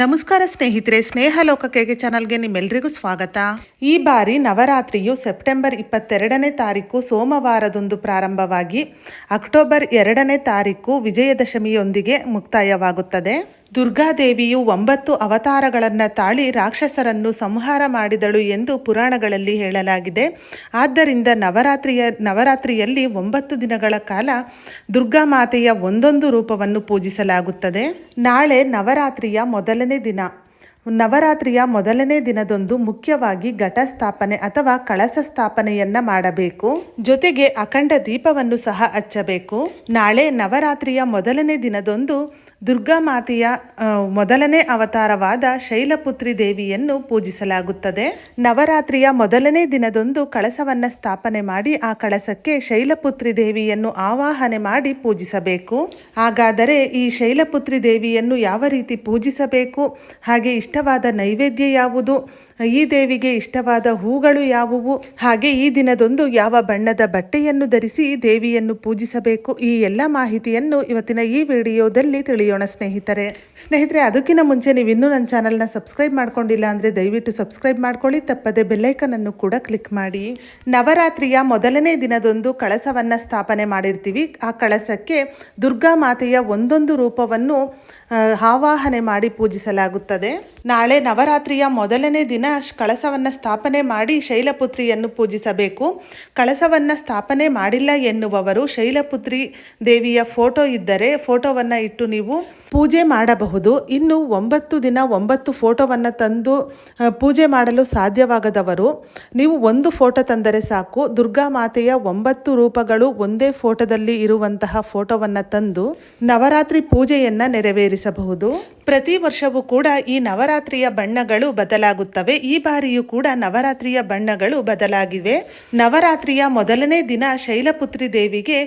ನಮಸ್ಕಾರ ಸ್ನೇಹಿತರೆ ಸ್ನೇಹ ಲೋಕಕೆಗೆ ಚಾನಲ್ಗೆ ನಿಮ್ಮೆಲ್ಲರಿಗೂ ಸ್ವಾಗತ. ಈ ಬಾರಿ ನವರಾತ್ರಿಯು ಸೆಪ್ಟೆಂಬರ್ ಇಪ್ಪತ್ತೆರಡನೇ ತಾರೀಕು ಸೋಮವಾರದೊಂದು ಪ್ರಾರಂಭವಾಗಿ ಅಕ್ಟೋಬರ್ ಎರಡನೇ ತಾರೀಕು ವಿಜಯದಶಮಿಯೊಂದಿಗೆ ಮುಕ್ತಾಯವಾಗುತ್ತದೆ. ದುರ್ಗಾದೇವಿಯು ಒಂಬತ್ತು ಅವತಾರಗಳನ್ನು ತಾಳಿ ರಾಕ್ಷಸರನ್ನು ಸಂಹಾರ ಮಾಡಿದಳು ಎಂದು ಪುರಾಣಗಳಲ್ಲಿ ಹೇಳಲಾಗಿದೆ. ಆದ್ದರಿಂದ ನವರಾತ್ರಿಯ, ನವರಾತ್ರಿಯಲ್ಲಿ ಒಂಬತ್ತು ದಿನಗಳ ಕಾಲ ದುರ್ಗಾ ಮಾತೆಯ ಒಂದೊಂದು ರೂಪವನ್ನು ಪೂಜಿಸಲಾಗುತ್ತದೆ. ನಾಳೆ ನವರಾತ್ರಿಯ ಮೊದಲನೇ ದಿನ. ನವರಾತ್ರಿಯ ಮೊದಲನೇ ದಿನದಂದು ಮುಖ್ಯವಾಗಿ ಘಟಸ್ಥಾಪನೆ ಅಥವಾ ಕಳಸ ಸ್ಥಾಪನೆಯನ್ನ ಮಾಡಬೇಕು. ಜೊತೆಗೆ ಅಖಂಡ ದೀಪವನ್ನು ಸಹ ಹಚ್ಚಬೇಕು. ನಾಳೆ ನವರಾತ್ರಿಯ ಮೊದಲನೇ ದಿನದಂದು ದುರ್ಗಾ ಮಾತೆಯ ಮೊದಲನೇ ಅವತಾರವಾದ ಶೈಲಪುತ್ರಿ ದೇವಿಯನ್ನು ಪೂಜಿಸಲಾಗುತ್ತದೆ. ನವರಾತ್ರಿಯ ಮೊದಲನೇ ದಿನದಂದು ಕಳಸವನ್ನು ಸ್ಥಾಪನೆ ಮಾಡಿ ಆ ಕಳಸಕ್ಕೆ ಶೈಲಪುತ್ರಿ ದೇವಿಯನ್ನು ಆವಾಹನೆ ಮಾಡಿ ಪೂಜಿಸಬೇಕು. ಹಾಗಾದರೆ ಈ ಶೈಲಪುತ್ರಿ ದೇವಿಯನ್ನು ಯಾವ ರೀತಿ ಪೂಜಿಸಬೇಕು? ಹಾಗೆ ಇಷ್ಟವಾದ ನೈವೇದ್ಯ ಯಾವುದು? ಈ ದೇವಿಗೆ ಇಷ್ಟವಾದ ಹೂಗಳು ಯಾವುವು? ಹಾಗೆ ಈ ದಿನದೊಂದು ಯಾವ ಬಣ್ಣದ ಬಟ್ಟೆಯನ್ನು ಧರಿಸಿ ದೇವಿಯನ್ನು ಪೂಜಿಸಬೇಕು? ಈ ಎಲ್ಲ ಮಾಹಿತಿಯನ್ನು ಇವತ್ತಿನ ಈ ವಿಡಿಯೋದಲ್ಲಿ ತಿಳಿಯೋಣ ಸ್ನೇಹಿತರೆ. ಸ್ನೇಹಿತರೆ, ಅದಕ್ಕಿಂತ ಮುಂಚೆ ನೀವು ಇನ್ನೂ ನನ್ನ ಚಾನಲ್ನ ಸಬ್ಸ್ಕ್ರೈಬ್ ಮಾಡ್ಕೊಂಡಿಲ್ಲ ಅಂದರೆ ದಯವಿಟ್ಟು ಸಬ್ಸ್ಕ್ರೈಬ್ ಮಾಡ್ಕೊಳ್ಳಿ, ತಪ್ಪದೆ ಬೆಲ್ಲೈಕನ್ ಅನ್ನು ಕೂಡ ಕ್ಲಿಕ್ ಮಾಡಿ. ನವರಾತ್ರಿಯ ಮೊದಲನೇ ದಿನದೊಂದು ಕಳಸವನ್ನು ಸ್ಥಾಪನೆ ಮಾಡಿರ್ತೀವಿ. ಆ ಕಳಸಕ್ಕೆ ದುರ್ಗಾ ಮಾತೆಯ ಒಂದೊಂದು ರೂಪವನ್ನು ಆವಾಹನೆ ಮಾಡಿ ಪೂಜಿಸಲಾಗುತ್ತದೆ. ನಾಳೆ ನವರಾತ್ರಿಯ ಮೊದಲನೇ ದಿನ ಕಳಸವನ್ನ ಸ್ಥಾಪನೆ ಮಾಡಿ ಶೈಲಪುತ್ರಿಯನ್ನು ಪೂಜಿಸಬೇಕು. ಕಳಸವನ್ನು ಸ್ಥಾಪನೆ ಮಾಡಿಲ್ಲ ಎನ್ನುವವರು ಶೈಲಪುತ್ರಿ ದೇವಿಯ ಫೋಟೋ ಇದ್ದರೆ ಫೋಟೋವನ್ನು ಇಟ್ಟು ನೀವು ಪೂಜೆ ಮಾಡಬಹುದು. ಇನ್ನು ಒಂಬತ್ತು ದಿನ ಒಂಬತ್ತು ಫೋಟೋವನ್ನು ತಂದು ಪೂಜೆ ಮಾಡಲು ಸಾಧ್ಯವಾಗದವರು ನೀವು ಒಂದು ಫೋಟೋ ತಂದರೆ ಸಾಕು. ದುರ್ಗಾ ಮಾತೆಯ ಒಂಬತ್ತು ರೂಪಗಳು ಒಂದೇ ಫೋಟೋದಲ್ಲಿ ಇರುವಂತಹ ಫೋಟೋವನ್ನು ತಂದು ನವರಾತ್ರಿ ಪೂಜೆಯನ್ನು ನೆರವೇರಿಸಬಹುದು. ಪ್ರತಿ ವರ್ಷವೂ ಕೂಡ ಈ ನವರಾತ್ರಿಯ ಬಣ್ಣಗಳು ಬದಲಾಗುತ್ತವೆ. ಈ ಬಾರಿಯೂ ಕೂಡ ನವರಾತ್ರಿಯ ಬಣ್ಣಗಳು ಬದಲಾಗಿವೆ. ನವರಾತ್ರಿಯ ಮೊದಲನೇ ದಿನ ಶೈಲಪುತ್ರಿ ದೇವಿಗೆ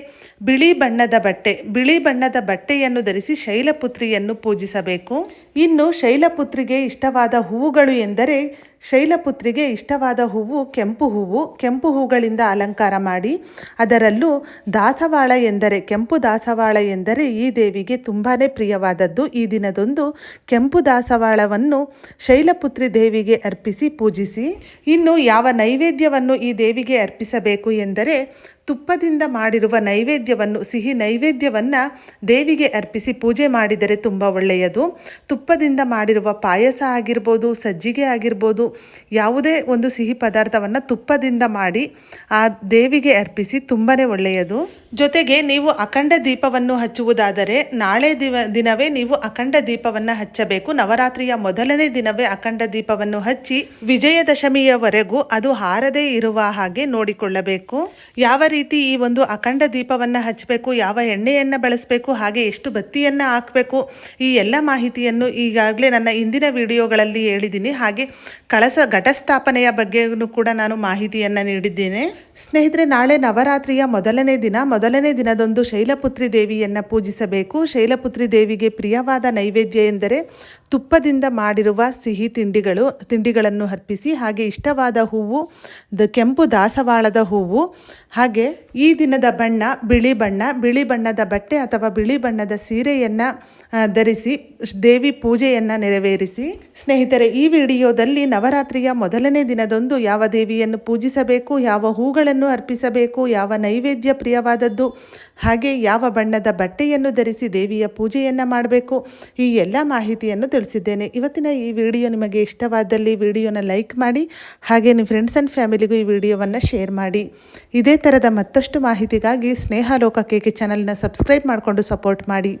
ಬಿಳಿ ಬಣ್ಣದ ಬಟ್ಟೆ, ಬಿಳಿ ಬಣ್ಣದ ಬಟ್ಟೆಯನ್ನು ಧರಿಸಿ ಶೈಲಪುತ್ರಿಯನ್ನು ಪೂಜಿಸಬೇಕು. ಇನ್ನು ಶೈಲಪುತ್ರಿಗೆ ಇಷ್ಟವಾದ ಹೂವುಗಳು ಎಂದರೆ ಶೈಲಪುತ್ರಿಗೆ ಇಷ್ಟವಾದ ಹೂವು ಕೆಂಪು ಹೂವು, ಕೆಂಪು ಹೂಗಳಿಂದ ಅಲಂಕಾರ ಮಾಡಿ, ಅದರಲ್ಲೂ ದಾಸವಾಳ ಎಂದರೆ, ಕೆಂಪು ದಾಸವಾಳ ಎಂದರೆ ಈ ದೇವಿಗೆ ತುಂಬಾ ಪ್ರಿಯವಾದದ್ದು. ಈ ದಿನದೊಂದು ಕೆಂಪು ದಾಸವಾಳವನ್ನು ಶೈಲಪುತ್ರಿ ದೇವಿಗೆ ಅರ್ಪಿಸಿ ಪೂಜಿಸಿ, ಇನ್ನು ಯಾವ ನೈವೇದ್ಯವನ್ನು ಈ ದೇವಿಗೆ ಅರ್ಪಿಸಬೇಕು ಎಂದರೆ ತುಪ್ಪದಿಂದ ಮಾಡಿರುವ ನೈವೇದ್ಯವನ್ನು, ಸಿಹಿ ನೈವೇದ್ಯವನ್ನು ದೇವಿಗೆ ಅರ್ಪಿಸಿ ಪೂಜೆ ಮಾಡಿದರೆ ತುಂಬ ಒಳ್ಳೆಯದು. ತುಪ್ಪದಿಂದ ಮಾಡಿರುವ ಪಾಯಸ ಆಗಿರ್ಬೋದು, ಸಜ್ಜಿಗೆ ಆಗಿರ್ಬೋದು, ಯಾವುದೇ ಒಂದು ಸಿಹಿ ಪದಾರ್ಥವನ್ನು ತುಪ್ಪದಿಂದ ಮಾಡಿ ಆ ದೇವಿಗೆ ಅರ್ಪಿಸಿ ತುಂಬಾ ಒಳ್ಳೆಯದು. ಜೊತೆಗೆ ನೀವು ಅಖಂಡ ದೀಪವನ್ನು ಹಚ್ಚುವುದಾದರೆ ನಾಳೆ ದಿವ, ದಿನವೇ ನೀವು ಅಖಂಡ ದೀಪವನ್ನು ಹಚ್ಚಬೇಕು. ನವರಾತ್ರಿಯ ಮೊದಲನೇ ದಿನವೇ ಅಖಂಡ ದೀಪವನ್ನು ಹಚ್ಚಿ ವಿಜಯದಶಮಿಯವರೆಗೂ ಅದು ಹಾರದೇ ಇರುವ ಹಾಗೆ ನೋಡಿಕೊಳ್ಳಬೇಕು. ಯಾವ ರೀತಿ ಈ ಒಂದು ಅಖಂಡ ದೀಪವನ್ನು ಹಚ್ಚಬೇಕು ಯಾವ ಎಣ್ಣೆಯನ್ನು ಬಳಸಬೇಕು, ಹಾಗೆ ಎಷ್ಟು ಬತ್ತಿಯನ್ನು ಹಾಕಬೇಕು, ಈ ಎಲ್ಲ ಮಾಹಿತಿಯನ್ನು ಈಗಾಗಲೇ ನನ್ನ ಇಂದಿನ ವಿಡಿಯೋಗಳಲ್ಲಿ ಹೇಳಿದ್ದೀನಿ. ಹಾಗೆ ಕಳಸ ಘಟಸ್ಥಾಪನೆಯ ಬಗ್ಗೆಯೂ ಕೂಡ ನಾನು ಮಾಹಿತಿಯನ್ನು ನೀಡಿದ್ದೇನೆ. ಸ್ನೇಹಿತರೆ, ನಾಳೆ ನವರಾತ್ರಿಯ ಮೊದಲನೇ ದಿನ, ಮೊದಲನೇ ದಿನದೊಂದು ಶೈಲಪುತ್ರಿ ದೇವಿಯನ್ನು ಪೂಜಿಸಬೇಕು. ಶೈಲಪುತ್ರಿ ದೇವಿಗೆ ಪ್ರಿಯವಾದ ನೈವೇದ್ಯ ಎಂದರೆ ತುಪ್ಪದಿಂದ ಮಾಡಿರುವ ಸಿಹಿ ತಿಂಡಿಗಳು, ತಿಂಡಿಗಳನ್ನು ಅರ್ಪಿಸಿ, ಹಾಗೆ ಇಷ್ಟವಾದ ಹೂವು, ದ ಕೆಂಪು ದಾಸವಾಳದ ಹೂವು, ಹಾಗೆ ಈ ದಿನದ ಬಣ್ಣ ಬಿಳಿ ಬಣ್ಣ, ಬಿಳಿ ಬಣ್ಣದ ಬಟ್ಟೆ ಅಥವಾ ಬಿಳಿ ಬಣ್ಣದ ಸೀರೆಯನ್ನು ಧರಿಸಿ ದೇವಿ ಪೂಜೆಯನ್ನು ನೆರವೇರಿಸಿ. ಸ್ನೇಹಿತರೆ, ಈ ವಿಡಿಯೋದಲ್ಲಿ ನವರಾತ್ರಿಯ ಮೊದಲನೇ ದಿನದಂದು ಯಾವ ದೇವಿಯನ್ನು ಪೂಜಿಸಬೇಕು, ಯಾವ ಹೂಗಳನ್ನು ಅರ್ಪಿಸಬೇಕು, ಯಾವ ನೈವೇದ್ಯ ಪ್ರಿಯವಾದದ್ದು ಹಾಗೆ ಯಾವ ಬಣ್ಣದ ಬಟ್ಟೆಯನ್ನು ಧರಿಸಿ ದೇವಿಯ ಪೂಜೆಯನ್ನು ಮಾಡಬೇಕು? ಈ ಎಲ್ಲ ಮಾಹಿತಿಯನ್ನು ತಿಳಿಸಿದ್ದೇನೆ. ಇವತ್ತಿನ ಈ ವಿಡಿಯೋ ನಿಮಗೆ ಇಷ್ಟವಾದಲ್ಲಿ ವಿಡಿಯೋನ ಲೈಕ್ ಮಾಡಿ, ಹಾಗೆ ನಿಮ್ಮ ಫ್ರೆಂಡ್ಸ್ ಆ್ಯಂಡ್ ಫ್ಯಾಮಿಲಿಗೂ ಈ ವಿಡಿಯೋವನ್ನು ಶೇರ್ ಮಾಡಿ. ಇದೇ ಥರದ ಮತ್ತಷ್ಟು ಮಾಹಿತಿಗಾಗಿ ಸ್ನೇಹ ಲೋಕ ಕೇಕೆ ಚಾನಲ್ನ ಸಬ್ಸ್ಕ್ರೈಬ್ ಮಾಡಿಕೊಂಡು ಸಪೋರ್ಟ್ ಮಾಡಿ.